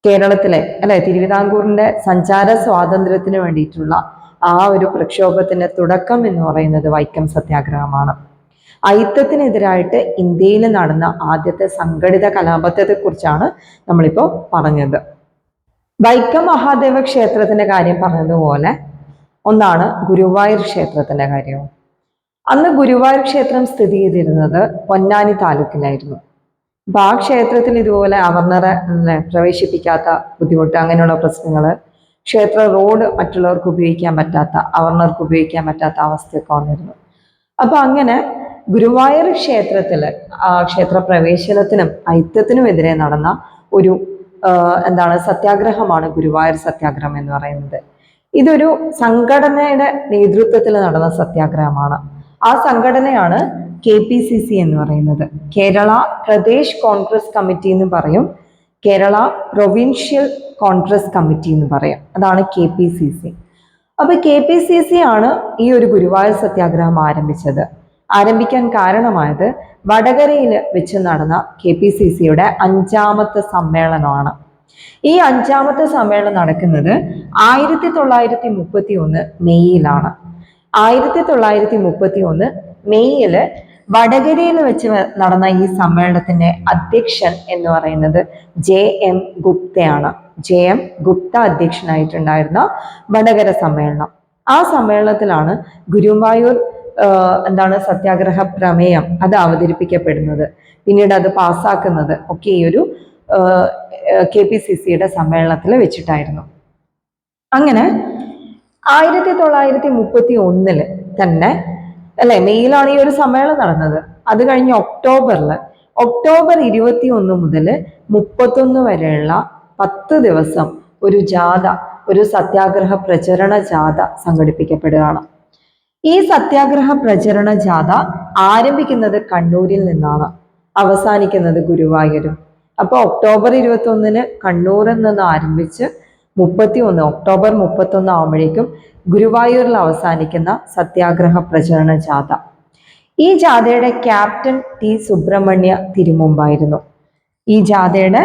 കേരളത്തിലെ അല്ലെ തിരുവിതാംകൂറിന്റെ സഞ്ചാര സ്വാതന്ത്ര്യത്തിന് വേണ്ടിയിട്ടുള്ള ആ ഒരു പ്രക്ഷോഭത്തിന്റെ തുടക്കം എന്ന് പറയുന്നത് വൈക്കം സത്യാഗ്രഹമാണ്. അയിത്തത്തിനെതിരായിട്ട് ഇന്ത്യയിൽ നടന്ന ആദ്യത്തെ സംഘടിത കലാപത്തെ കുറിച്ചാണ് നമ്മളിപ്പോൾ പറഞ്ഞത്. വൈക്കം മഹാദേവ ക്ഷേത്രത്തിന്റെ കാര്യം പറഞ്ഞതുപോലെ ഒന്നാണ് ഗുരുവായൂർ ക്ഷേത്രത്തിന്റെ കാര്യവും അന്ന് ഗുരുവായൂർ ക്ഷേത്രം സ്ഥിതി ചെയ്തിരുന്നത് പൊന്നാനി താലൂക്കിലായിരുന്നു. അപ്പൊ ക്ഷേത്രത്തിൽ ഇതുപോലെ അവർണറെ പ്രവേശിപ്പിക്കാത്ത ബുദ്ധിമുട്ട് അങ്ങനെയുള്ള പ്രശ്നങ്ങൾ ക്ഷേത്ര റോഡ് മറ്റുള്ളവർക്ക് ഉപയോഗിക്കാൻ പറ്റാത്ത അവർണർക്ക് ഉപയോഗിക്കാൻ പറ്റാത്ത അവസ്ഥയൊക്കെ വന്നിരുന്നു. അപ്പൊ അങ്ങനെ ഗുരുവായൂർ ക്ഷേത്രത്തിൽ ക്ഷേത്ര പ്രവേശനത്തിനും ഐത്യത്തിനും എതിരെ നടന്ന ഒരു എന്താണ് സത്യാഗ്രഹമാണ് ഗുരുവായൂർ സത്യാഗ്രഹം എന്ന് പറയുന്നത്. ഇതൊരു സംഘടനയുടെ നേതൃത്വത്തിൽ നടന്ന സത്യാഗ്രഹമാണ്. ആ സംഘടനയാണ് കെ പി സി സി എന്ന് പറയുന്നത്. കേരള പ്രദേശ് കോൺഗ്രസ് കമ്മിറ്റി എന്ന് പറയും. കേരള പ്രൊവിൻഷ്യൽ കോൺഗ്രസ് കമ്മിറ്റി എന്ന് പറയും. അതാണ് കെ പി സി സി. അപ്പൊ കെ പി സി സി ആണ് ഈ ഒരു ഗുരുവായൂർ സത്യാഗ്രഹം ആരംഭിച്ചത്. ആരംഭിക്കാൻ കാരണമായത് വടകരയിൽ വെച്ച് നടന്ന കെ പി സി സിയുടെ അഞ്ചാമത്തെ സമ്മേളനമാണ്. ഈ അഞ്ചാമത്തെ സമ്മേളനം നടക്കുന്നത് ആയിരത്തി തൊള്ളായിരത്തി മുപ്പത്തി ഒന്ന് മെയ്യിലാണ്. ആയിരത്തി തൊള്ളായിരത്തി മുപ്പത്തി ഒന്ന് മെയ്യിൽ വടകരയിൽ വെച്ച് നടന്ന ഈ സമ്മേളനത്തിന്റെ അധ്യക്ഷൻ എന്ന് പറയുന്നത് ജെ എം ഗുപ്തയാണ്. ജെ എം ഗുപ്ത അധ്യക്ഷനായിട്ടുണ്ടായിരുന്ന വടകര സമ്മേളനം. ആ സമ്മേളനത്തിലാണ് ഗുരുവായൂർ എന്താണ് സത്യാഗ്രഹ പ്രമേയം അത് അവതരിപ്പിക്കപ്പെടുന്നത്. പിന്നീട് അത് പാസ്സാക്കുന്നത് ഒക്കെ ഈ ഒരു കെ പി സി സിയുടെ സമ്മേളനത്തിൽ വെച്ചിട്ടായിരുന്നു. അങ്ങനെ ആയിരത്തി തൊള്ളായിരത്തി മുപ്പത്തി ഒന്നിൽ തന്നെ അല്ലെ? മെയ്യിലാണ് ഈ ഒരു സമ്മേളനം നടന്നത്. അത് കഴിഞ്ഞ് ഒക്ടോബറിൽ ഒക്ടോബർ ഇരുപത്തി ഒന്ന് മുതൽ മുപ്പത്തൊന്ന് വരെയുള്ള പത്ത് ദിവസം ഒരു ജാഥ ഒരു സത്യാഗ്രഹ പ്രചരണ ജാഥ സംഘടിപ്പിക്കപ്പെടുകയാണ്. ഈ സത്യാഗ്രഹ പ്രചരണ ജാഥ ആരംഭിക്കുന്നത് കണ്ണൂരിൽ നിന്നാണ്. അവസാനിക്കുന്നത് ഗുരുവായൂരും. അപ്പോൾ ഒക്ടോബർ ഇരുപത്തി ഒന്നിന് കണ്ണൂരിൽ നിന്ന് ആരംഭിച്ച് മുപ്പത്തി ഒന്ന് ഒക്ടോബർ മുപ്പത്തി ഒന്ന് ആകുമ്പോഴേക്കും ഗുരുവായൂരിൽ അവസാനിക്കുന്ന സത്യാഗ്രഹ പ്രചരണ ജാഥ. ഈ ജാഥയുടെ ക്യാപ്റ്റൻ ടി സുബ്രഹ്മണ്യ തിരുമുമ്പായിരുന്നു. ഈ ജാഥയുടെ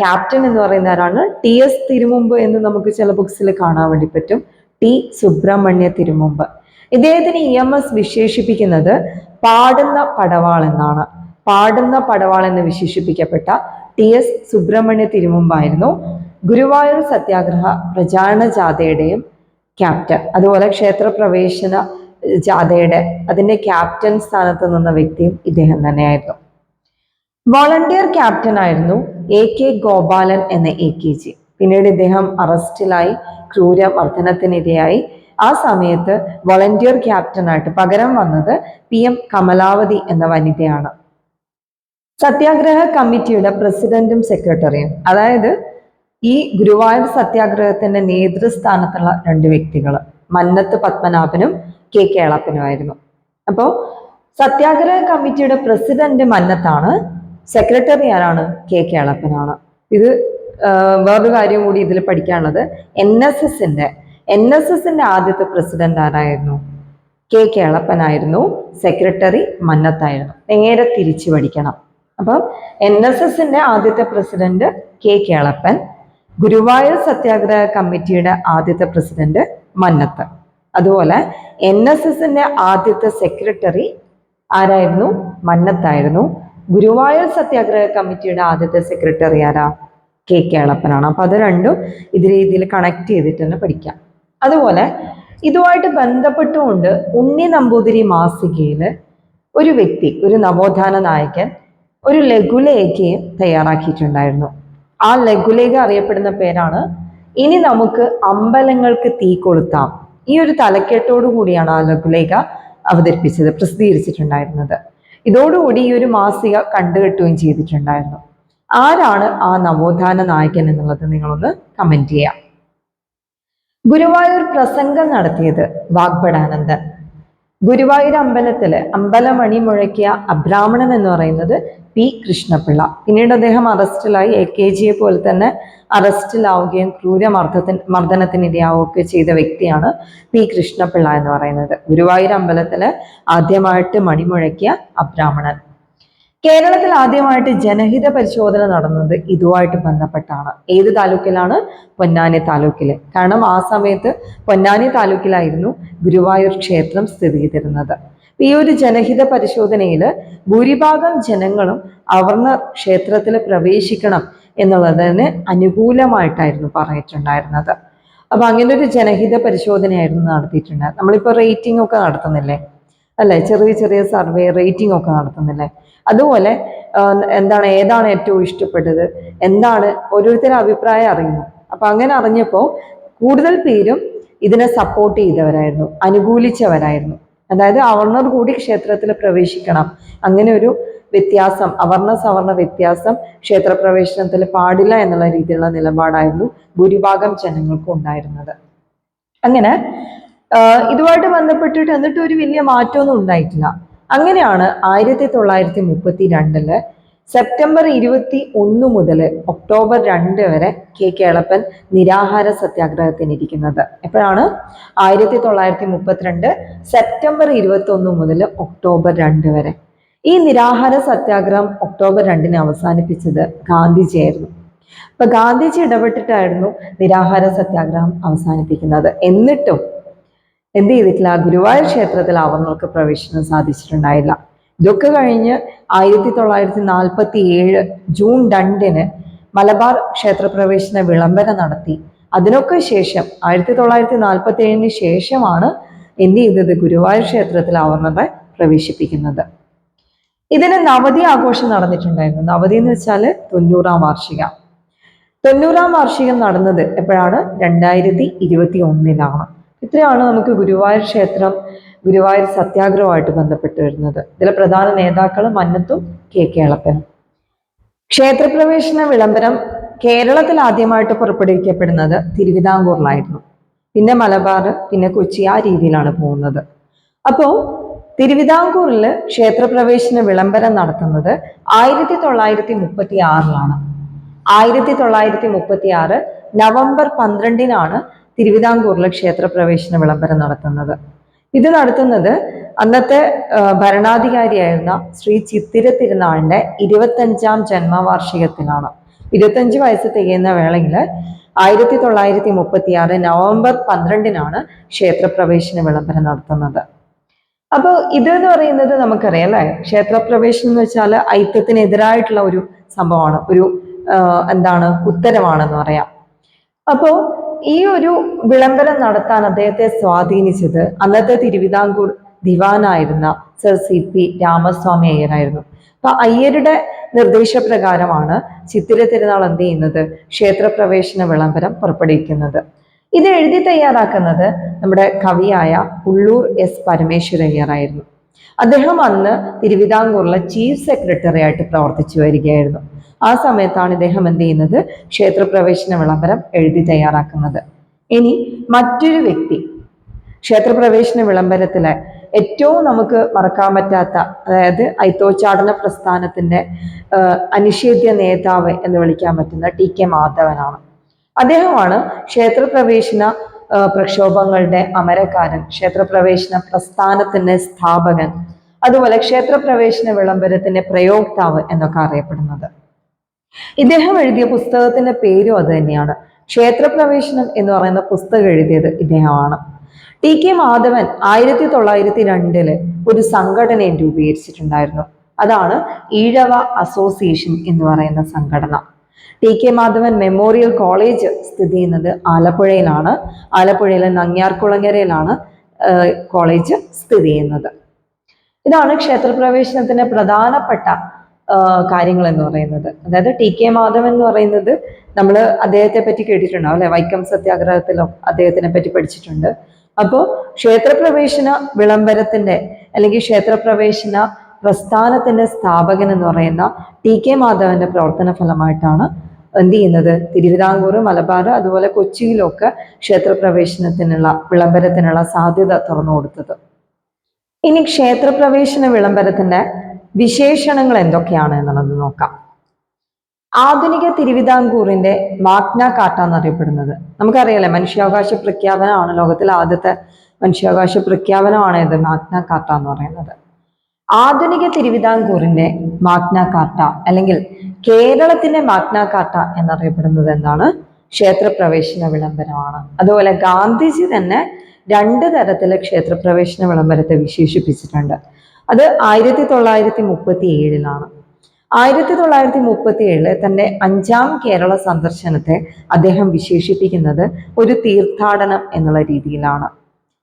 ക്യാപ്റ്റൻ എന്ന് പറയുന്ന ആരാണ്? ടി എസ് തിരുമുമ്പ് എന്ന് നമുക്ക് ചില ബുക്സിൽ കാണാൻ വേണ്ടി പറ്റും. ടി സുബ്രഹ്മണ്യ തിരുമുമ്പ്. ഇദ്ദേഹത്തിന് ഇ എം എസ് വിശേഷിപ്പിക്കുന്നത് പാടുന്ന പടവാൾ എന്നാണ്. പാടുന്ന പടവാൾ എന്ന് വിശേഷിപ്പിക്കപ്പെട്ട ടി എസ് സുബ്രഹ്മണ്യ തിരുമുമ്പായിരുന്നു. ഗുരുവായൂർ സത്യാഗ്രഹ പ്രചാരണ ജാഥയുടെയും ക്യാപ്റ്റൻ അതുപോലെ ക്ഷേത്രപ്രവേശന ജാഥയുടെ അതിന്റെ ക്യാപ്റ്റൻ സ്ഥാനത്ത് നിന്ന വ്യക്തിയും ഇദ്ദേഹം തന്നെയായിരുന്നു. വോളണ്ടിയർ ക്യാപ്റ്റൻ ആയിരുന്നു എ കെ ഗോപാലൻ എന്ന എ കെ ജി. പിന്നീട് ഇദ്ദേഹം അറസ്റ്റിലായി ക്രൂര മർദ്ദനത്തിനിരയായി ആ സമയത്ത് വോളണ്ടിയർ ക്യാപ്റ്റനായിട്ട് പകരം വന്നത് പി എം കമലാവതി എന്ന വനിതയാണ്. സത്യാഗ്രഹ കമ്മിറ്റിയുടെ പ്രസിഡന്റും സെക്രട്ടറിയും. അതായത് ഈ ഗുരുവായൂർ സത്യാഗ്രഹത്തിന്റെ നേതൃസ്ഥാനത്തുള്ള രണ്ട് വ്യക്തികൾ മന്നത്ത് പത്മനാഭനും കെ കേളപ്പനുമായിരുന്നു. അപ്പോൾ സത്യാഗ്രഹ കമ്മിറ്റിയുടെ പ്രസിഡന്റ് മന്നത്താണ് സെക്രട്ടറി ആരാണ്? കെ കേളപ്പനാണ്. ഇത് വേറൊരു കാര്യം കൂടി ഇതിൽ പഠിക്കാനുള്ളത്. എൻ എസ് എസിന്റെ എൻ എസ് എസിന്റെ ആദ്യത്തെ പ്രസിഡന്റ് ആരായിരുന്നു? കെ കേളപ്പനായിരുന്നു. സെക്രട്ടറി മന്നത്തായിരുന്നു. നേരെ തിരിച്ചു പഠിക്കണം. അപ്പം എൻ എസ് എസിന്റെ ആദ്യത്തെ പ്രസിഡന്റ് കെ കേളപ്പൻ ഗുരുവായൂർ സത്യാഗ്രഹ കമ്മിറ്റിയുടെ ആദ്യത്തെ പ്രസിഡന്റ് മന്നത്ത്. അതുപോലെ എൻ എസ് എസിന്റെ ആദ്യത്തെ സെക്രട്ടറി ആരായിരുന്നു? മന്നത്തായിരുന്നു. ഗുരുവായൂർ സത്യാഗ്രഹ കമ്മിറ്റിയുടെ ആദ്യത്തെ സെക്രട്ടറി ആരാ? കെ. കേളപ്പനാണ്. അപ്പൊ അത് രണ്ടും ഇത് രീതിയിൽ കണക്ട് ചെയ്തിട്ട് തന്നെ പഠിക്കാം. അതുപോലെ ഇതുമായിട്ട് ബന്ധപ്പെട്ടുകൊണ്ട് ഉണ്ണി നമ്പൂതിരി മാസികയിൽ ഒരു വ്യക്തി ഒരു നവോത്ഥാന നായകൻ ഒരു ലഘുലേഖയും തയ്യാറാക്കിയിട്ടുണ്ടായിരുന്നു. ആ ലഘുലേഖ അറിയപ്പെടുന്ന പേരാണ്. ഇനി നമുക്ക് അമ്പലങ്ങൾക്ക് തീ കൊളുത്താം. ഈ ഒരു തലക്കെട്ടോടു കൂടിയാണ് ആ ലഘുലേഖ അവതരിപ്പിച്ചത് പ്രസിദ്ധീകരിച്ചിട്ടുണ്ടായിരുന്നത്. ഇതോടുകൂടി ഈ ഒരു മാസിക കണ്ടുകെട്ടുകയും ചെയ്തിട്ടുണ്ടായിരുന്നു. ആരാണ് ആ നവോത്ഥാന നായകൻ എന്നുള്ളത് നിങ്ങളൊന്ന് കമന്റ് ചെയ്യാം. ഗുരുവായൂർ പ്രസംഗം നടത്തിയത് വാഗ്ഭടാനന്ദൻ. ഗുരുവായൂർ അമ്പലത്തിൽ അമ്പലമണി മുഴക്കിയ അബ്രാഹ്മണൻ എന്ന് പറയുന്നത് പി കൃഷ്ണപിള്ള. പിന്നീട് അദ്ദേഹം അറസ്റ്റിലായി. എ കെ ജിയെ പോലെ തന്നെ അറസ്റ്റിലാവുകയും ക്രൂരമർദ്ദത്തിന് മർദ്ദനത്തിനിരയാവുകയൊക്കെ ചെയ്ത വ്യക്തിയാണ് പി കൃഷ്ണപിള്ള എന്ന് പറയുന്നത്. ഗുരുവായൂർ അമ്പലത്തിൽ ആദ്യമായിട്ട് മണിമുഴക്കിയ അബ്രാഹ്മണൻ. കേരളത്തിൽ ആദ്യമായിട്ട് ജനഹിത പരിശോധന നടന്നത് ഇതുമായിട്ട് ബന്ധപ്പെട്ടാണ്. ഏത് താലൂക്കിലാണ്? പൊന്നാനി താലൂക്കിൽ കാരണം ആ സമയത്ത് പൊന്നാനി താലൂക്കിലായിരുന്നു ഗുരുവായൂർ ക്ഷേത്രം സ്ഥിതി ചെയ്തിരുന്നത്. ഈ ഒരു ജനഹിത പരിശോധനയിൽ ഭൂരിഭാഗം ജനങ്ങളും അവർണ ക്ഷേത്രത്തിൽ പ്രവേശിക്കണം എന്നുള്ളതിന് അനുകൂലമായിട്ടായിരുന്നു പറഞ്ഞിട്ടുണ്ടായിരുന്നത്. അപ്പൊ അങ്ങനെ ഒരു ജനഹിത പരിശോധനയായിരുന്നു നടത്തിയിട്ടുണ്ടായത് നമ്മളിപ്പോൾ റേറ്റിംഗ് ഒക്കെ നടത്തുന്നില്ലേ? അല്ലെ? ചെറിയ ചെറിയ സർവേ റേറ്റിംഗ് ഒക്കെ നടത്തുന്നില്ലേ? അതുപോലെ എന്താണ് ഏതാണ് ഏറ്റവും ഇഷ്ടപ്പെട്ടത്? എന്താണ്? ഓരോരുത്തരുടെ അഭിപ്രായം അറിയുന്നു. അപ്പൊ അങ്ങനെ അറിഞ്ഞപ്പോൾ കൂടുതൽ പേരും ഇതിനെ സപ്പോർട്ട് ചെയ്തവരായിരുന്നു അനുകൂലിച്ചവരായിരുന്നു. അതായത് അവർണർ കൂടി ക്ഷേത്രത്തിൽ പ്രവേശിക്കണം. അങ്ങനെ ഒരു വ്യത്യാസം അവർണ സവർണ വ്യത്യാസം ക്ഷേത്രപ്രവേശനത്തിൽ പാടില്ല എന്നുള്ള രീതിയിലുള്ള നിലപാടായിരുന്നു ഭൂരിഭാഗം ജനങ്ങൾക്കും ഉണ്ടായിരുന്നത്. അങ്ങനെ ഇതുമായിട്ട് ബന്ധപ്പെട്ടിട്ട് എന്നിട്ട് ഒരു വലിയ മാറ്റമൊന്നും ഉണ്ടായിട്ടില്ല. അങ്ങനെയാണ് ആയിരത്തി തൊള്ളായിരത്തി മുപ്പത്തി രണ്ടിൽ സെപ്റ്റംബർ ഇരുപത്തി ഒന്ന് മുതൽ ഒക്ടോബർ രണ്ട് വരെ കെ കേളപ്പൻ നിരാഹാര സത്യാഗ്രഹത്തിനിരിക്കുന്നത്. എപ്പോഴാണ്? ആയിരത്തി തൊള്ളായിരത്തി മുപ്പത്തിരണ്ട് സെപ്റ്റംബർ ഇരുപത്തി ഒന്ന് മുതൽ ഒക്ടോബർ രണ്ട് വരെ. ഈ നിരാഹാര സത്യാഗ്രഹം ഒക്ടോബർ രണ്ടിന് അവസാനിപ്പിച്ചത് ഗാന്ധിജിയായിരുന്നു അപ്പൊ ഗാന്ധിജി ഇടപെട്ടിട്ടായിരുന്നു നിരാഹാര സത്യാഗ്രഹം അവസാനിപ്പിക്കുന്നത്. എന്നിട്ടും എന്ത് ചെയ്തിട്ടില്ല? ഗുരുവായൂർ ക്ഷേത്രത്തിൽ അവർണർക്ക് പ്രവേശനം സാധിച്ചിട്ടുണ്ടായില്ല. ഇതൊക്കെ കഴിഞ്ഞ് ആയിരത്തി തൊള്ളായിരത്തി നാൽപ്പത്തി ഏഴ് ജൂൺ രണ്ടിന് മലബാർ ക്ഷേത്രപ്രവേശന വിളംബരം നടത്തി. അതിനൊക്കെ ശേഷം ആയിരത്തി തൊള്ളായിരത്തി നാൽപ്പത്തി ഏഴിന് ശേഷമാണ് എന്ത് ചെയ്തത് ഗുരുവായൂർ ക്ഷേത്രത്തിൽ അവർണറെ പ്രവേശിപ്പിക്കുന്നത്. ഇതിന് നവതി ആഘോഷം നടന്നിട്ടുണ്ടായിരുന്നു. നവതി എന്ന് വെച്ചാൽ തൊണ്ണൂറാം വാർഷിക. തൊണ്ണൂറാം വാർഷികം നടന്നത് എപ്പോഴാണ്? രണ്ടായിരത്തി ഇരുപത്തി ഒന്നിലാണ് ഇത്രയാണ് നമുക്ക് ഗുരുവായൂർ ക്ഷേത്രം ഗുരുവായൂർ സത്യാഗ്രഹമായിട്ട് ബന്ധപ്പെട്ട് വരുന്നത്. ഇതിലെ പ്രധാന നേതാക്കൾ മന്നത്തും കെ കേളപ്പനും ക്ഷേത്രപ്രവേശന വിളംബരം കേരളത്തിൽ ആദ്യമായിട്ട് പുറപ്പെടുവിക്കപ്പെടുന്നത് തിരുവിതാംകൂറിലായിരുന്നു. പിന്നെ മലബാർ പിന്നെ കൊച്ചി ആ രീതിയിലാണ് പോകുന്നത്. അപ്പോൾ തിരുവിതാംകൂറിൽ ക്ഷേത്രപ്രവേശന വിളംബരം നടത്തുന്നത് ആയിരത്തി തൊള്ളായിരത്തി മുപ്പത്തി ആറിലാണ് ആയിരത്തി തൊള്ളായിരത്തി മുപ്പത്തി ആറ് നവംബർ പന്ത്രണ്ടിനാണ് തിരുവിതാംകൂറിൽ ക്ഷേത്രപ്രവേശന വിളംബരം നടത്തുന്നത്. ഇത് നടത്തുന്നത് അന്നത്തെ ഭരണാധികാരിയായിരുന്ന ശ്രീ ചിത്തിര തിരുനാളിന്റെ ഇരുപത്തഞ്ചാം ജന്മവാർഷികത്തിലാണ് ഇരുപത്തഞ്ച് വയസ്സ് തികയുന്ന വേളയിൽ ആയിരത്തി തൊള്ളായിരത്തി മുപ്പത്തി ആറ് നവംബർ പന്ത്രണ്ടിനാണ് ക്ഷേത്രപ്രവേശന വിളംബരം നടത്തുന്നത്. അപ്പോൾ ഇത് എന്ന് പറയുന്നത് നമുക്കറിയാം അല്ലേ? ക്ഷേത്രപ്രവേശനം എന്ന് വെച്ചാൽ ഐക്യത്തിനെതിരായിട്ടുള്ള ഒരു സംഭവമാണ്. ഒരു എന്താണ് ഉത്തരവാണെന്ന് പറയാം. അപ്പോ ഈ ഒരു വിളംബരം നടത്താൻ അദ്ദേഹത്തെ സ്വാധീനിച്ചത് അന്നത്തെ തിരുവിതാംകൂർ ദിവാനായിരുന്ന സർ സി പി രാമസ്വാമി അയ്യരായിരുന്നു അപ്പൊ അയ്യരുടെ നിർദ്ദേശപ്രകാരമാണ് ചിത്തിര തിരുനാൾ എന്ത് ചെയ്യുന്നത്? ക്ഷേത്രപ്രവേശന വിളംബരം പുറപ്പെടുവിക്കുന്നത്. ഇത് എഴുതി തയ്യാറാക്കുന്നത് നമ്മുടെ കവിയായ ഉള്ളൂർ എസ് പരമേശ്വരയ്യറായിരുന്നു. അദ്ദേഹം അന്ന് തിരുവിതാംകൂറിലെ ചീഫ് സെക്രട്ടറി ആയിട്ട് പ്രവർത്തിച്ചു വരികയായിരുന്നു. ആ സമയത്താണ് ഇദ്ദേഹം എന്ത് ചെയ്യുന്നത്? ക്ഷേത്രപ്രവേശന വിളംബരം എഴുതി തയ്യാറാക്കുന്നത്. ഇനി മറ്റൊരു വ്യക്തി ക്ഷേത്രപ്രവേശന വിളംബരത്തിലെ ഏറ്റവും നമുക്ക് മറക്കാൻ പറ്റാത്ത അതായത് ഐത്തോച്ചാടന പ്രസ്ഥാനത്തിന്റെ അനിഷേദ്യ നേതാവ് എന്ന് വിളിക്കാൻ പറ്റുന്ന ടി കെ മാധവനാണ്. അദ്ദേഹമാണ് ക്ഷേത്രപ്രവേശന പ്രക്ഷോഭങ്ങളുടെ അമരക്കാരൻ ക്ഷേത്രപ്രവേശന പ്രസ്ഥാനത്തിന്റെ സ്ഥാപകൻ അതുപോലെ ക്ഷേത്രപ്രവേശന വിളംബരത്തിന്റെ പ്രയോക്താവ് എന്നൊക്കെ അറിയപ്പെടുന്നത്. ഇദ്ദേഹം എഴുതിയ പുസ്തകത്തിന്റെ പേരും അത് തന്നെയാണ്. ക്ഷേത്രപ്രവേശനം എന്ന് പറയുന്ന പുസ്തകം എഴുതിയത് ഇദ്ദേഹമാണ്. ടി കെ മാധവൻ ആയിരത്തി തൊള്ളായിരത്തി രണ്ടിൽ ഒരു സംഘടനയും രൂപീകരിച്ചിട്ടുണ്ടായിരുന്നു. അതാണ് ഈഴവ അസോസിയേഷൻ എന്ന് പറയുന്ന സംഘടന. T K Madhavan memorial college സ്ഥിതി ചെയ്യുന്നത് ആലപ്പുഴയിലാണ്. ആലപ്പുഴയിലെ നങ്ങ്യാർകുളങ്ങരയിലാണ് കോളേജ് സ്ഥിതി ചെയ്യുന്നത്. ഇതാണ് ക്ഷേത്രപ്രവേശനത്തിന്റെ പ്രധാനപ്പെട്ട കാര്യങ്ങൾ എന്ന് പറയുന്നത്. അതായത് ടി കെ മാധവൻ എന്ന് പറയുന്നത് നമ്മൾ അദ്ദേഹത്തെ പറ്റി കേട്ടിട്ടുണ്ടാവും അല്ലെ? വൈക്കം സത്യാഗ്രഹത്തിലും അദ്ദേഹത്തിനെ പറ്റി പഠിച്ചിട്ടുണ്ട്. അപ്പോൾ ക്ഷേത്രപ്രവേശന വിളംബരത്തിന്റെ അല്ലെങ്കിൽ ക്ഷേത്രപ്രവേശന പ്രസ്ഥാനത്തിന്റെ സ്ഥാപകൻ എന്ന് പറയുന്ന ടി കെ മാധവന്റെ പ്രവർത്തന ഫലമായിട്ടാണ് എന്ത് ചെയ്യുന്നത്? തിരുവിതാംകൂർ മലബാർ അതുപോലെ കൊച്ചിയിലൊക്കെ ക്ഷേത്രപ്രവേശനത്തിനുള്ള വിളംബരത്തിനുള്ള സാധ്യത തുറന്നു കൊടുത്തത്. ഇനി ക്ഷേത്രപ്രവേശന വിളംബരത്തിന്റെ വിശേഷണങ്ങൾ എന്തൊക്കെയാണ് എന്നുള്ളത് നോക്കാം. ആധുനിക തിരുവിതാംകൂറിന്റെ മാഗ്ന കാട്ട എന്നറിയപ്പെടുന്നത്. നമുക്കറിയാലേ മനുഷ്യാവകാശ പ്രഖ്യാപനമാണ് ലോകത്തിലെ ആദ്യത്തെ മനുഷ്യാവകാശ പ്രഖ്യാപനമാണ് ഇത് മാഗ്ന കാട്ട എന്ന് പറയുന്നത്. ആധുനിക തിരുവിതാംകൂറിന്റെ മാഗ്ന കാട്ട അല്ലെങ്കിൽ കേരളത്തിന്റെ മാഗ്ന കാട്ട എന്നറിയപ്പെടുന്നത് എന്താണ്? ക്ഷേത്രപ്രവേശന വിളംബരമാണ്. അതുപോലെ ഗാന്ധിജി തന്നെ രണ്ട് തരത്തിലെ ക്ഷേത്രപ്രവേശന വിളംബരത്തെ വിശേഷിപ്പിച്ചിട്ടുണ്ട്. അത് ആയിരത്തി തൊള്ളായിരത്തി മുപ്പത്തി ഏഴിലാണ് ആയിരത്തി തൊള്ളായിരത്തി മുപ്പത്തി ഏഴിൽ തന്റെ അഞ്ചാം കേരള സന്ദർശനത്തെ അദ്ദേഹം വിശേഷിപ്പിക്കുന്നത് ഒരു തീർത്ഥാടനം എന്നുള്ള രീതിയിലാണ്.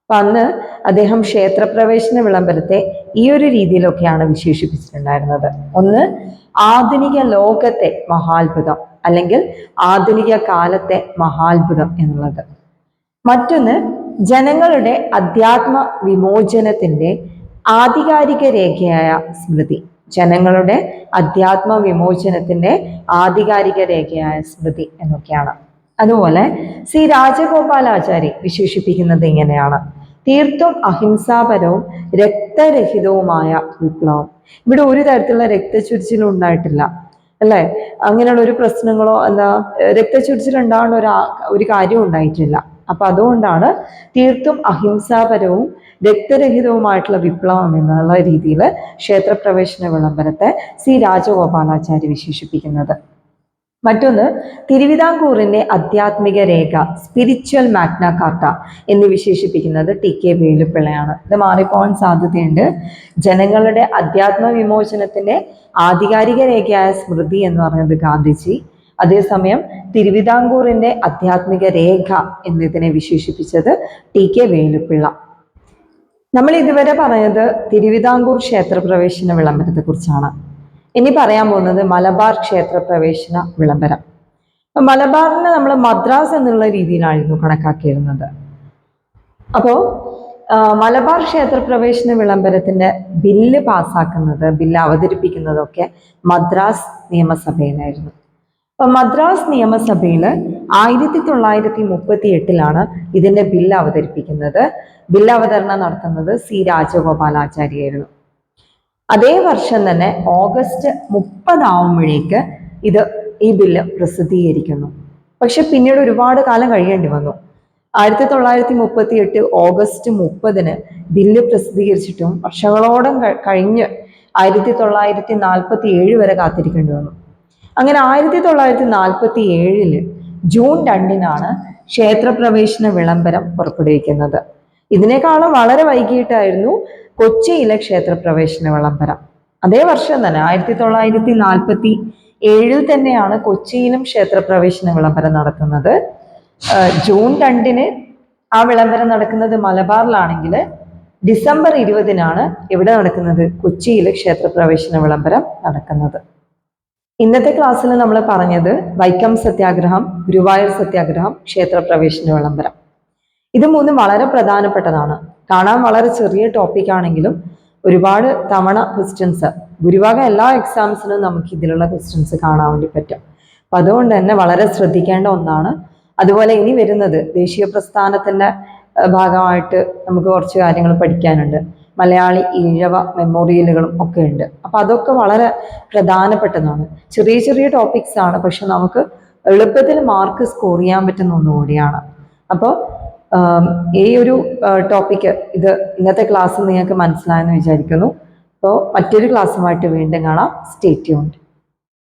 അപ്പൊ അന്ന് അദ്ദേഹം ക്ഷേത്രപ്രവേശന വിളംബരത്തെ ഈ ഒരു രീതിയിലൊക്കെയാണ് വിശേഷിപ്പിച്ചിട്ടുണ്ടായിരുന്നത്. ഒന്ന് ആധുനിക ലോകത്തെ മഹാത്ഭുതം അല്ലെങ്കിൽ ആധുനിക കാലത്തെ മഹാത്ഭുതം എന്നുള്ളത്. മറ്റൊന്ന് ജനങ്ങളുടെ അധ്യാത്മ വിമോചനത്തിന്റെ ആധികാരിക രേഖയായ സ്മൃതി. ജനങ്ങളുടെ അധ്യാത്മ വിമോചനത്തിന്റെ ആധികാരിക രേഖയായ സ്മൃതി എന്നൊക്കെയാണ്. അതുപോലെ ശ്രീ രാജഗോപാലാചാരി വിശേഷിപ്പിക്കുന്നത് ഇങ്ങനെയാണ്. തീർത്തും അഹിംസാപരവും രക്തരഹിതവുമായ വിപ്ലവം ഇവിടെ ഒരു തരത്തിലുള്ള രക്തച്ചുരിച്ചിലും ഉണ്ടായിട്ടില്ല. അല്ലേ? അങ്ങനെയുള്ള ഒരു പ്രശ്നങ്ങളോ എന്താ രക്തചൊരിച്ചിൽ ഉണ്ടാകുന്ന ഒരു ഒരു കാര്യം ഉണ്ടായിട്ടില്ല. അപ്പൊ അതുകൊണ്ടാണ് തീർത്തും അഹിംസാപരവും രക്തരഹിതവുമായിട്ടുള്ള വിപ്ലവം എന്നുള്ള രീതിയിൽ ക്ഷേത്രപ്രവേശന വിളംബരത്തെ സി രാജഗോപാലാചാര്യ വിശേഷിപ്പിക്കുന്നത്. മറ്റൊന്ന് തിരുവിതാംകൂറിന്റെ ആധ്യാത്മിക രേഖ സ്പിരിച്വൽ മാഗ്ന കാർട്ട എന്ന് വിശേഷിപ്പിക്കുന്നത് ടി കെ വേലുപ്പിള്ളയാണ് ഇത് മാറിപ്പോവാൻ സാധ്യതയുണ്ട്. ജനങ്ങളുടെ അധ്യാത്മ വിമോചനത്തിന്റെ ആധികാരിക രേഖയായ സ്മൃതി എന്ന് പറയുന്നത് ഗാന്ധിജി. അതേസമയം തിരുവിതാംകൂറിന്റെ ആധ്യാത്മിക രേഖ എന്നതിനെ വിശേഷിപ്പിച്ചത് ടി കെ വേലുപ്പിള്ള നമ്മൾ ഇതുവരെ പറഞ്ഞത് തിരുവിതാംകൂർ ക്ഷേത്രപ്രവേശന വിളംബരത്തെ കുറിച്ചാണ്. ഇനി പറയാൻ പോകുന്നത് മലബാർ ക്ഷേത്രപ്രവേശന വിളംബരം. അപ്പൊ മലബാറിനെ നമ്മൾ മദ്രാസ് എന്നുള്ള രീതിയിലായിരുന്നു കണക്കാക്കിയിരുന്നത്. അപ്പോ ആ, മലബാർ ക്ഷേത്രപ്രവേശന വിളംബരത്തിന്റെ ബില്ല് പാസ്സാക്കുന്നത് ബില്ല് അവതരിപ്പിക്കുന്നതൊക്കെ മദ്രാസ് നിയമസഭയിലായിരുന്നു. അപ്പൊ മദ്രാസ് നിയമസഭയിൽ ആയിരത്തി തൊള്ളായിരത്തി മുപ്പത്തി എട്ടിലാണ് ഇതിന്റെ ബില്ല് അവതരിപ്പിക്കുന്നത്. ബില്ല് അവതരണം നടത്തുന്നത് സി രാജഗോപാലാചാര്യായിരുന്നു അതേ വർഷം തന്നെ ഓഗസ്റ്റ് മുപ്പതാവുമ്പോഴേക്ക് ഇത് ഈ ബില്ല് പ്രസിദ്ധീകരിക്കുന്നു. പക്ഷെ പിന്നീട് ഒരുപാട് കാലം കഴിയേണ്ടി വന്നു. ആയിരത്തി തൊള്ളായിരത്തി മുപ്പത്തി എട്ട് ഓഗസ്റ്റ് മുപ്പതിന് ബില്ല് പ്രസിദ്ധീകരിച്ചിട്ടും വർഷങ്ങളോളം കഴിഞ്ഞ് ആയിരത്തി തൊള്ളായിരത്തി നാൽപ്പത്തി ഏഴ് വരെ കാത്തിരിക്കേണ്ടി വന്നു. അങ്ങനെ ആയിരത്തി തൊള്ളായിരത്തി നാൽപ്പത്തി ഏഴിൽ ജൂൺ രണ്ടിനാണ് ക്ഷേത്രപ്രവേശന വിളംബരം പുറപ്പെടുവിക്കുന്നത്. ഇതിനേക്കാളും വളരെ വൈകിട്ടായിരുന്നു കൊച്ചിയിലെ ക്ഷേത്രപ്രവേശന വിളംബരം. അതേ വർഷം തന്നെ ആയിരത്തി തൊള്ളായിരത്തി നാൽപ്പത്തി ഏഴിൽ തന്നെയാണ് കൊച്ചിയിലും ക്ഷേത്രപ്രവേശന വിളംബരം നടത്തുന്നത്. ജൂൺ രണ്ടിന് ആ വിളംബരം നടക്കുന്നത് മലബാറിലാണെങ്കിൽ ഡിസംബർ ഇരുപതിനാണ് എവിടെ നടക്കുന്നത് കൊച്ചിയിലെ ക്ഷേത്രപ്രവേശന വിളംബരം നടക്കുന്നത്. ഇന്നത്തെ ക്ലാസ്സിൽ നമ്മൾ പറഞ്ഞത് വൈക്കം സത്യാഗ്രഹം ഗുരുവായൂർ സത്യാഗ്രഹം ക്ഷേത്രപ്രവേശന വിളംബരം. ഇത് മൂന്നും വളരെ പ്രധാനപ്പെട്ടതാണ്. കാണാൻ വളരെ ചെറിയ ടോപ്പിക് ആണെങ്കിലും ഒരുപാട് തവണ ക്വസ്റ്റ്യൻസ് ഭൂരിഭാഗം എല്ലാ എക്സാംസിനും നമുക്ക് ഇതിലുള്ള ക്വസ്റ്റ്യൻസ് കാണാൻ വേണ്ടി പറ്റും. അപ്പം അതുകൊണ്ട് തന്നെ വളരെ ശ്രദ്ധിക്കേണ്ട ഒന്നാണ്. അതുപോലെ ഇനി വരുന്നത് ദേശീയ പ്രസ്ഥാനത്തിന്റെ ഭാഗമായിട്ട് നമുക്ക് കുറച്ച് കാര്യങ്ങൾ പഠിക്കാനുണ്ട്. മലയാളി ഈഴവ മെമ്മോറിയലുകളും ഒക്കെ ഉണ്ട്. അപ്പം അതൊക്കെ വളരെ പ്രധാനപ്പെട്ടതാണ്. ചെറിയ ചെറിയ ടോപ്പിക്സ് ആണ് പക്ഷെ നമുക്ക് എളുപ്പത്തിൽ മാർക്ക് സ്കോർ ചെയ്യാൻ പറ്റുന്ന ഒന്നുകൂടിയാണ്. അപ്പോൾ ഈ ഒരു ടോപ്പിക്ക് ഇത് ഇന്നത്തെ ക്ലാസ് നിങ്ങൾക്ക് മനസ്സിലായെന്ന് വിചാരിക്കുന്നു. അപ്പോൾ മറ്റൊരു ക്ലാസ്സുമായിട്ട് വീണ്ടും കാണാം. Stay tuned